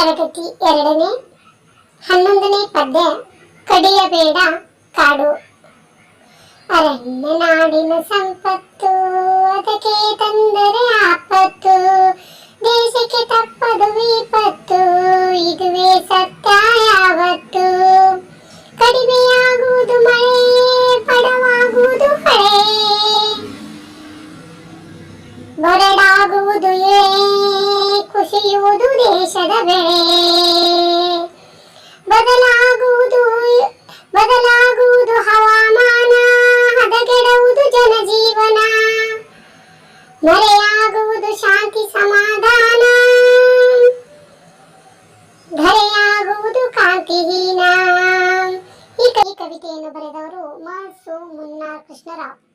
ತರಗತಿ ಎರಡನೇ, ಹನ್ನೊಂದನೇ ಪದ್ಯ ಕಡಿಯಬೇಡ ಕಾಡು. ಅರಣ್ಯ ನಾಡಿನ ಸಂಪತ್ತು, ಅದಕ್ಕೆ ತಂದರೆ ಆಪತ್ತು. ದೇಶಕ್ಕೆ ತಪ್ಪದು ವಿಪತ್ತು, ಇದುವೇ ಸತ್ಯ ಯಾವತ್ತು. ಕಡಿಮೆಯಾಗುವುದು ಮಳೆ ಪಡವಾಗುವುದು ಹಳೆ ಬರಡಾಗುವುದು ಇಳೆ ಕುಸಿಯುವುದು ದೇಶದ ಬೆಳೆ. ಬದಲಾಗುವುದು ಬದಲಾಗುವುದು ಹವಾಮಾನ, ಹದಗೆಡುವುದು ಜನಜೀವನ. ಮರೆಯಾಗುವುದು ಶಾಂತಿ ಸಮಾಧಾನ. ಧರೆಯಾಗುವುದು ಕಾಂತಿಹೀನ ಈ ಕವಿ ಕವಿತೆಯನ್ನು ಬರೆದವರು ಮಾಸು ಮುನ್ನಾ ಕೃಷ್ಣರಾವ್.